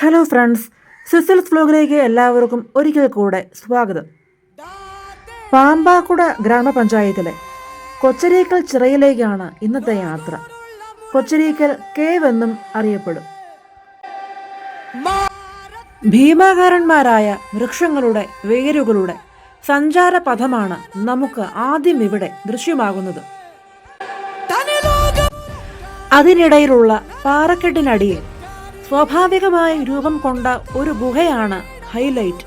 Hello friends സിസിൽസ് വ്ലോഗിലേക്ക് എല്ലാവർക്കും ഒരിക്കൽ കൂടെ സ്വാഗതം. പാമ്പാക്കുട ഗ്രാമപഞ്ചായത്തിലെ കൊച്ചരീക്കൽ ചിറയിലേക്കാണ് ഇന്നത്തെ യാത്ര. കൊച്ചരീക്കൽ കേവ് എന്നും അറിയപ്പെടും. ഭീമാകാരന്മാരായ വൃക്ഷങ്ങളുടെ വേരുകളുടെ സഞ്ചാര പഥമാണ് നമുക്ക് ആദ്യം ഇവിടെ ദൃശ്യമാകുന്നത്. അതിനിടയിലുള്ള പാറക്കെട്ടിനടിയിൽ സ്വാഭാവികമായി രൂപം കൊണ്ട ഒരു ഗുഹയാണ് ഹൈലൈറ്റ്.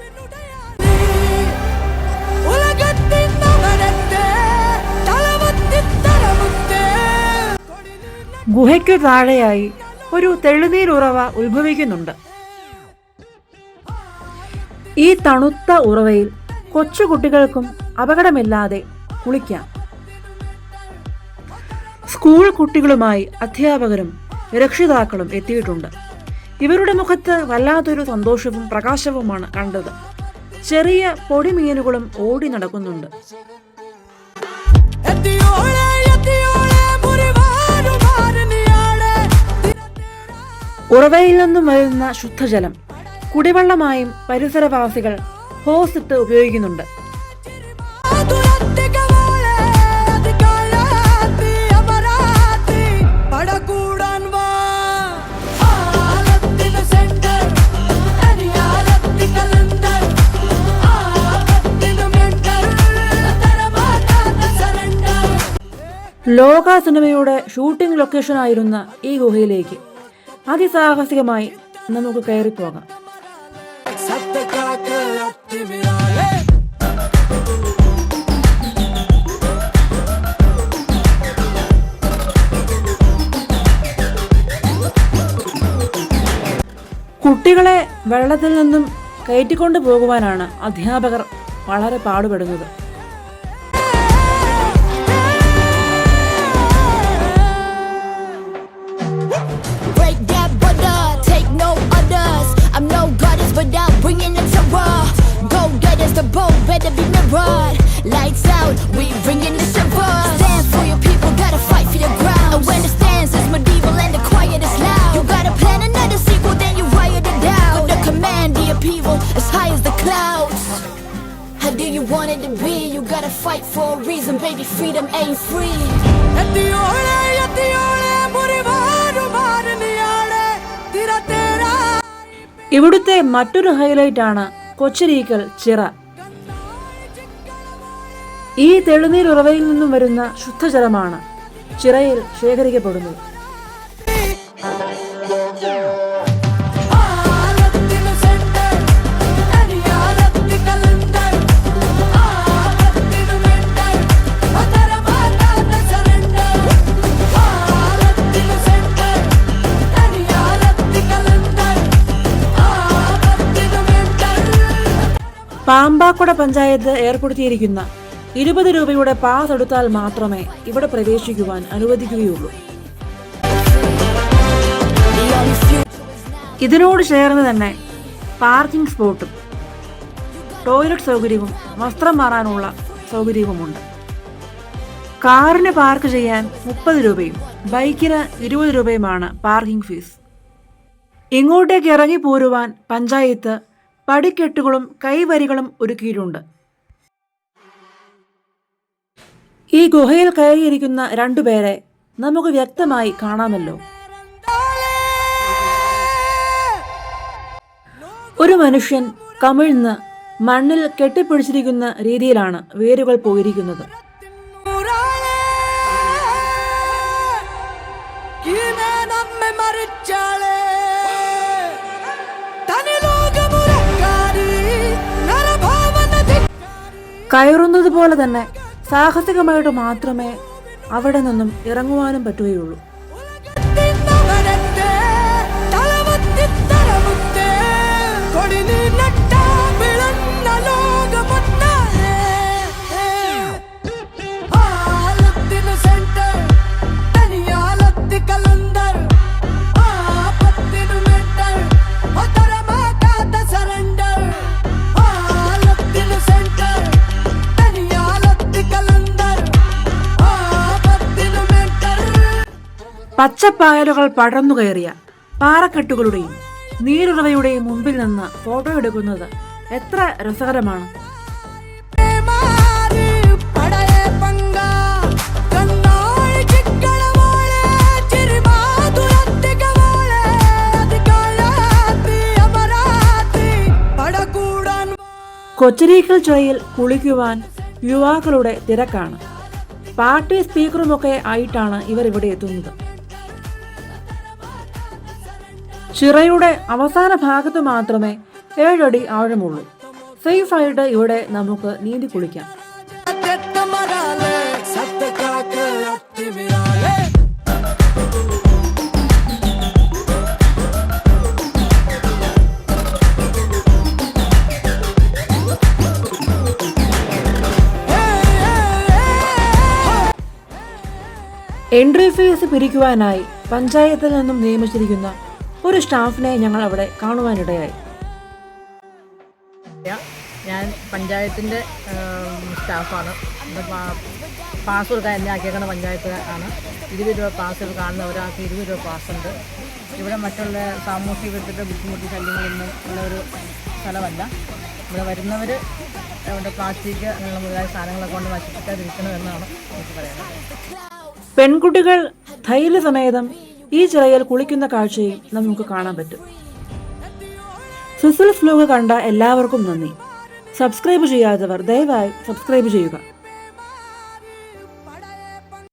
ഗുഹയ്ക്കു താഴെയായി ഒരു തെളിനീരുറവ ഉത്ഭവിക്കുന്നുണ്ട്. ഈ തണുത്ത ഉറവയിൽ കൊച്ചുകുട്ടികൾക്കും അപകടമില്ലാതെ കുളിക്കാം. സ്കൂൾ കുട്ടികളുമായി അധ്യാപകരും രക്ഷിതാക്കളും എത്തിയിട്ടുണ്ട്. ഇവരുടെ മുഖത്ത് വല്ലാത്തൊരു സന്തോഷവും പ്രകാശവുമാണ് കണ്ടത്. ചെറിയ പൊടിമീനുകളും ഓടി നടക്കുന്നുണ്ട്. ഉറവയിൽ നിന്നും വരുന്ന ശുദ്ധജലം കുടിവെള്ളമായും പരിസരവാസികൾ ഹോസ് ഇട്ട് ഉപയോഗിക്കുന്നുണ്ട്. ലോക സിനിമയുടെ ഷൂട്ടിംഗ് ലൊക്കേഷനായിരുന്ന ഈ ഗുഹയിലേക്ക് അതിസാഹസികമായി നമുക്ക് കയറിപ്പോകാം കുട്ടികളെ വെള്ളത്തിൽ നിന്നും കയറ്റിക്കൊണ്ടു പോകുവാനാണ് അധ്യാപകർ വളരെ പാടുപെടുന്നത്. bringing it to war. Go getters, the boat better be mirrored. Lights out, we bringing the war. Stand for your people, gotta fight for your ground. And when the stands, is medieval and the quiet is loud, you gotta plan another sequel, then you riot it down. With the command, the upheaval as high as the clouds. How do you want it to be? You gotta fight for a reason, baby. Freedom ain't free. At the order. ഇവിടുത്തെ മറ്റൊരു highlight ആണ് കൊച്ചരീക്കൽ ചിറ. ഈ തെളിനീരുറവയിൽ നിന്നും വരുന്ന ശുദ്ധജലമാണ് ചിറയിൽ ശേഖരിക്കപ്പെടുന്നത്. പാമ്പാക്കുട പഞ്ചായത്ത് ഏർപ്പെടുത്തിയിരിക്കുന്ന ഇരുപത് രൂപയുടെ pass എടുത്താൽ മാത്രമേ ഇവിടെ പ്രവേശിക്കുവാൻ അനുവദിക്കുകയുള്ളൂ. ഇതിനോട് ചേർന്ന് തന്നെ പാർക്കിംഗ് സ്പോട്ടും ടോയ്ലറ്റ് സൗകര്യവും വസ്ത്രം മാറാനുള്ള സൗകര്യവുമുണ്ട് കാറിന് പാർക്ക് ചെയ്യാൻ മുപ്പത് രൂപയും ബൈക്കിന് ഇരുപത് രൂപയുമാണ് പാർക്കിംഗ് ഫീസ് ഇങ്ങോട്ടേക്ക് ഇറങ്ങി പോരുവാൻ പഞ്ചായത്ത് പടിക്കെട്ടുകളും കൈവരികളും ഒരുക്കിയിട്ടുണ്ട്. ഈ ഗുഹയിൽ കയറിയിരിക്കുന്ന രണ്ടുപേരെ നമുക്ക് വ്യക്തമായി കാണാമല്ലോ. ഒരു മനുഷ്യൻ കമിഴ്ന്ന് മണ്ണിൽ കെട്ടിപ്പിടിച്ചിരിക്കുന്ന രീതിയിലാണ് വേരുകൾ പോയിരിക്കുന്നത്. നൂറാളെ നമ്മെ മരിച്ചാളെ കയറുന്നത് പോലെ തന്നെ സാഹസികമായിട്ട് മാത്രമേ അവിടെ നിന്നും ഇറങ്ങുവാനും പറ്റുകയുള്ളൂ. പച്ചപ്പായലുകൾ പടർന്നു കയറിയ പാറക്കെട്ടുകളുടെയും നീരുറവയുടെയും മുമ്പിൽ നിന്ന് ഫോട്ടോ എടുക്കുന്നത് എത്ര രസകരമാണ്. കൊച്ചരീക്കൽ ചുഴയിൽ കുളിക്കുവാൻ യുവാക്കളുടെ തിരക്കാണ്. പാർട്ടി സ്പീക്കറുമൊക്കെ ആയിട്ടാണ് ഇവർ ഇവിടെ എത്തുന്നത്. ചിറയുടെ അവസാന ഭാഗത്ത് മാത്രമേ ഏഴടി ആഴമുള്ളൂ. സേഫായിട്ട് ഇവിടെ നമുക്ക് നീന്തി കുളിക്കാം. എൻട്രി ഫീസ് പിരിക്കുവാനായി പഞ്ചായത്തിൽ നിന്നും നിയമിച്ചിരിക്കുന്ന ഒരു സ്റ്റാഫിനെ ഞങ്ങൾ അവിടെ കാണുവാനിടയായി. ഞാൻ പഞ്ചായത്തിന്റെ സ്റ്റാഫാണ്. പാസ് കൊടുക്കാൻ എന്നെ ആക്കിയേക്കുന്ന പഞ്ചായത്ത് ആണ്. ഇരുപത് രൂപ പാസ് കാണുന്ന ഒരാൾക്ക് ഇരുപത് രൂപ ഉണ്ട്. ഇവിടെ മറ്റുള്ള സാമൂഹിക വിധത്തിന്റെ ബുദ്ധിമുട്ട് ശല്യങ്ങളൊന്നും ഉള്ള ഒരു സ്ഥലമല്ല. ഇവിടെ വരുന്നവർ അവിടെ പ്ലാസ്റ്റിക് അങ്ങനെയുള്ള മുതലായ സാധനങ്ങളൊക്കെ കൊണ്ട് നശിപ്പിക്കാതിരിക്കണമെന്നാണ് എനിക്ക് പറയാനുള്ളത്. പെൺകുട്ടികൾ ധൈര്യസമേതം ഈ ചിറയിൽ കുളിക്കുന്ന കാഴ്ചയും നമുക്ക് കാണാൻ പറ്റും. സിസിൽ ഫ്ലോഗ് കണ്ട എല്ലാവർക്കും നന്ദി. സബ്സ്ക്രൈബ് ചെയ്യാത്തവർ ദയവായി സബ്സ്ക്രൈബ് ചെയ്യുക.